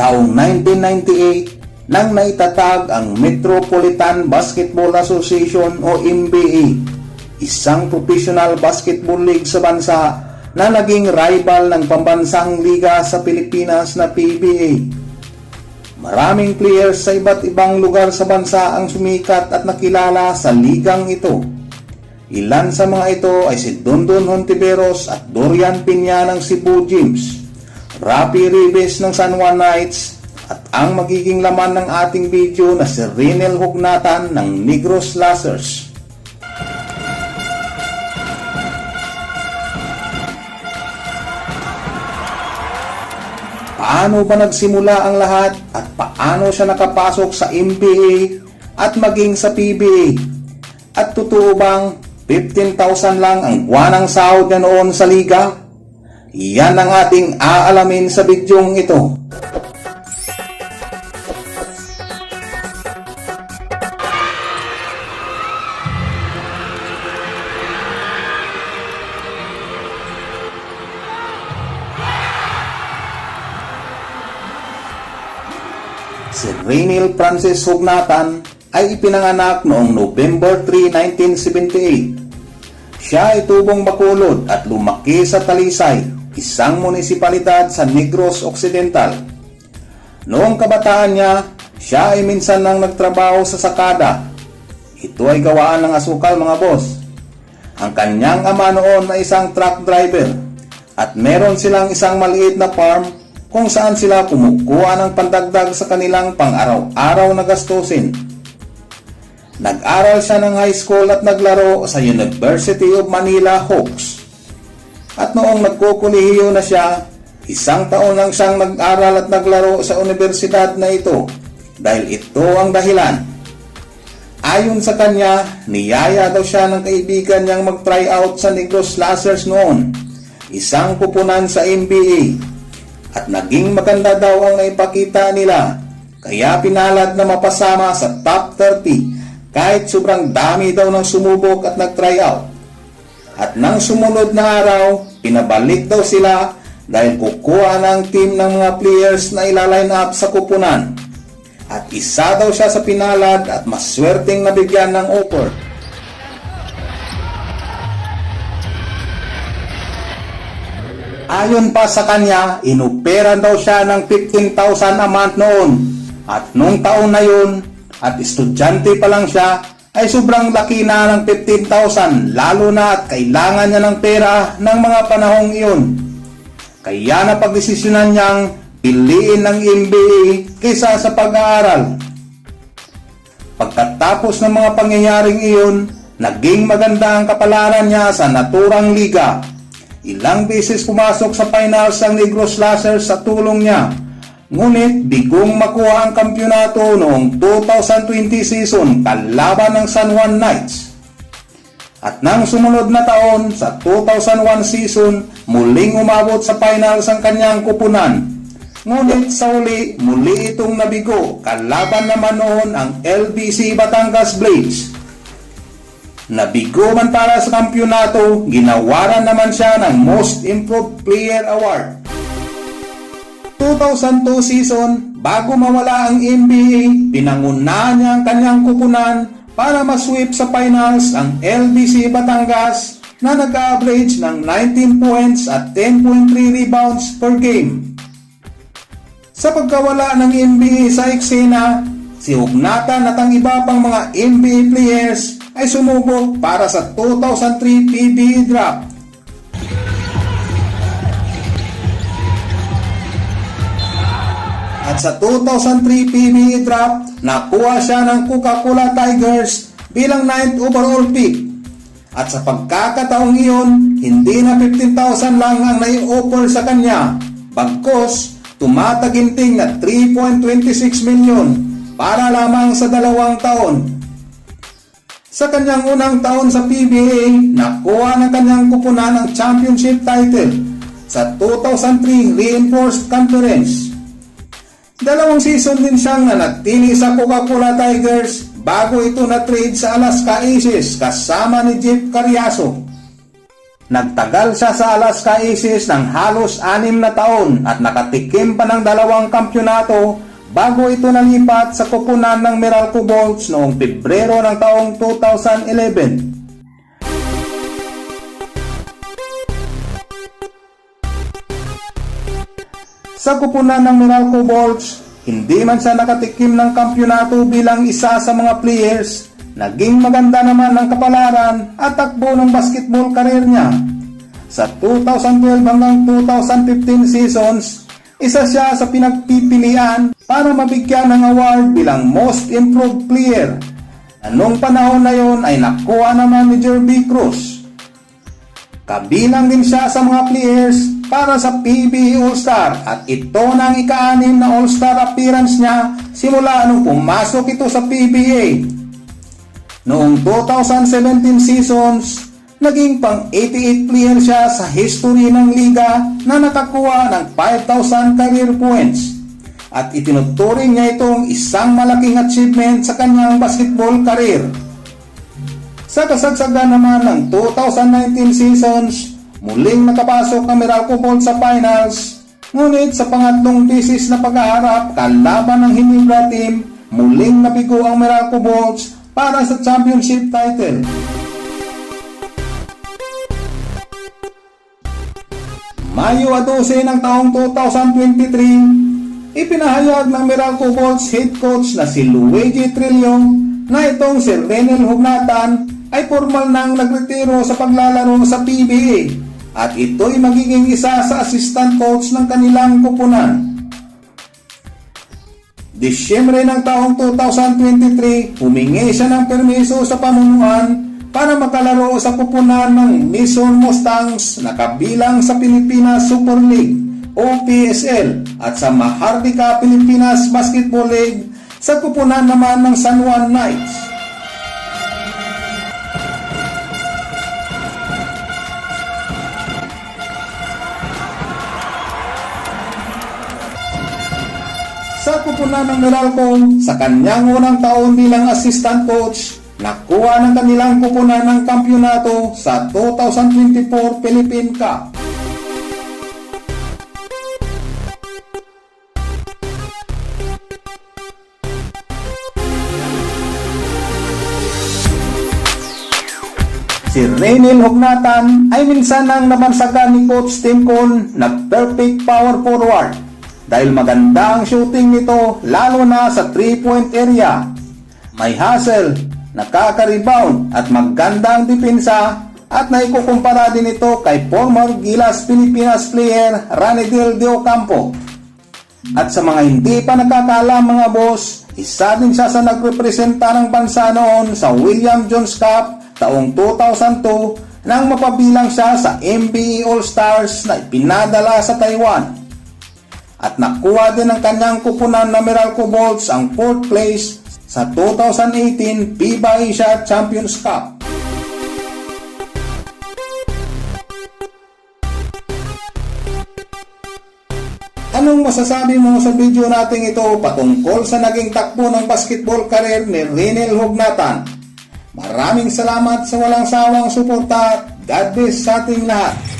Taong 1998 nang naitatag ang Metropolitan Basketball Association o MBA, isang professional basketball league sa bansa na naging rival ng pambansang liga sa Pilipinas na PBA. Maraming players sa iba't ibang lugar sa bansa ang sumikat at nakilala sa ligang ito. Ilan sa mga ito ay si Dondon Hontiveros at Dorian Piña ng Cebu Gyms, Rapi Ribes ng San Juan Knights, at ang magiging laman ng ating video na si Rinel Hugnatan ng Negros Lasers. Paano ba nagsimula ang lahat at paano siya nakapasok sa NBA at maging sa PBA? At totoo bang 15,000 lang ang buwanang sahod niya noon sa liga? Yan ang ating aalamin sa bidyong ito. Si Rainiel Francis Hugnatan ay ipinanganak noong November 3, 1978. Siya ay tubong Bacolod at lumaki sa Talisay, isang munisipalidad sa Negros Occidental. Noong kabataan niya, siya ay minsan nang nagtrabaho sa sakada. Ito ay gawaan ng asukal mga boss. Ang kanyang ama noon na isang truck driver at meron silang isang maliit na farm kung saan sila kumukuha ng pandagdag sa kanilang pang-araw-araw na gastusin. Nag-aral siya ng high school at naglaro sa University of Manila Hawks. At noong nagkukulihiyo na siya, isang taon lang siyang nag-aral at naglaro sa universidad na ito dahil ito ang dahilan. Ayon sa kanya, niyaya daw siya ng kaibigan niyang mag-try out sa Negros Lasers noon, isang pupunan sa NBA. At naging maganda daw ang naipakita nila, kaya pinalad na mapasama sa top 30 kahit sobrang dami daw ng sumubok at nag-try out. At nang sumunod na araw, pinabalik daw sila dahil kukuha ng team ng mga players na ilaline up sa kupunan. At isa daw siya sa pinalad at maswerteng nabigyan ng offer. Ayon pa sa kanya, inuperan daw siya ng 15,000 a month noon. At nung taon na yun, at estudyante pa lang siya, ay sobrang laki na ng 15,000 lalo na at kailangan niya ng pera ng mga panahong iyon. Kaya napagdesisyonan niyang piliin ng MBA kaysa sa pag-aaral. Pagkatapos ng mga pangyayaring iyon, naging maganda ang kapalaran niya sa naturang liga. Ilang beses pumasok sa finals ang Negros Lasers sa tulong niya. Ngunit bigong makuha ang kampyonato noong 2020 season kalaban ng San Juan Knights. At nang sumunod na taon sa 2001 season, muling umabot sa finals ang kanyang kupunan. Ngunit sa uli, muli itong nabigo, kalaban naman noon ang LBC Batangas Blades. Nabigo man para sa kampyonato, ginawaran naman siya ng Most Improved Player Award. 2002 season, bago mawala ang NBA, pinangunahan niya ang kanyang kupunan para masweep sa finals ang LBC Batangas na nag-average ng 19 points at 10.3 rebounds per game. Sa pagkawala ng NBA sa eksena, si Hugnatan at ang iba pang mga NBA players ay sumubok para sa 2003 PBA draft. Sa 2003 PBA draft, nakuha siya ng Coca-Cola Tigers bilang 9th overall pick. At sa pagkakataong iyon, hindi na 15,000 lang ang nai-offer sa kanya. Bagkos, tumataginting na 3.26 milyon para lamang sa dalawang taon. Sa kanyang unang taon sa PBA, nakuha ng kanyang kupunan ang championship title sa 2003 Reinforced Conference. Dalawang season din siyang nanatili sa Coca-Cola Tigers bago ito na-trade sa Alaska Aces kasama ni Jeff Carriazo. Nagtagal siya sa Alaska Aces ng halos anim na taon at nakatikim pa ng dalawang kampyonato bago ito nalipat sa kupunan ng Meralco Bolts noong Pebrero ng taong 2011. Sa kupunan ng Meralco Bolts, hindi man siya nakatikim ng kampyonato bilang isa sa mga players, naging maganda naman ang kapalaran at takbo ng basketball career niya. Sa 2012 hanggang 2015 seasons, isa siya sa pinagpipilian para mabigyan ng award bilang Most Improved Player. Anong panahon na yon ay nakuha naman ni Jerby Cruz. Kabilang din siya sa mga players para sa PBA All-Star at ito na ang ika-anim na All-Star appearance niya simula nung pumasok ito sa PBA. Noong 2017 seasons, naging pang 88 player siya sa history ng liga na nakakuha ng 5,000 career points at itinuturing niya itong isang malaking achievement sa kanyang basketball career. Sa kasagsagan naman ng 2019 seasons, muling nakapasok ang Meralco Bolts sa finals. Ngunit sa pangatlong thesis na paghaharap kalaban ng Hinebra team, muling nabigo ang Meralco Bolts para sa championship title. Mayo 12 ng taong 2023, ipinahayag ng Meralco Bolts head coach na si Luigi Trillon na itong si Renel Hugnatan ay formal nang nagretiro sa paglalaro sa PBA at ito'y magiging isa sa assistant coach ng kanilang kupunan. Disyembre ng taong 2023, humingi siya ng permiso sa pamunuan para makalaro sa kupunan ng Mission Mustangs na kabilang sa Pilipinas Super League o PSL at sa Mahardika Pilipinas Basketball League sa kupunan naman ng San Juan Knights. Sa kupunan ng Meralco sa kanyang unang taon bilang assistant coach, nakuha ng kanilang kupunan ng kampyonato sa 2024 Philippine Cup. Si Renil Hugnatan ay minsan nang nabansagan ni Coach Tim Cone na perfect power forward dahil maganda ang shooting nito lalo na sa 3-point area. May hustle, nakaka-rebound at maganda ang depensa at naikukumpara din ito kay former Gilas Pilipinas player Ranidel De Ocampo. At sa mga hindi pa nakakaalam mga boss, isa din siya sa nagrepresenta ng bansa noon sa William Jones Cup taong 2002 nang mapabilang siya sa NBA All-Stars na ipinadala sa Taiwan at nakuha din ng kanyang kupunan na Meralco Bolts ang 4th place sa 2018 FIBA Asia Champions Cup. Anong masasabi mo sa video nating ito patungkol sa naging takbo ng basketball career ni Renel Hugnatan? Maraming salamat sa walang sawang suporta. God bless sa ating lahat.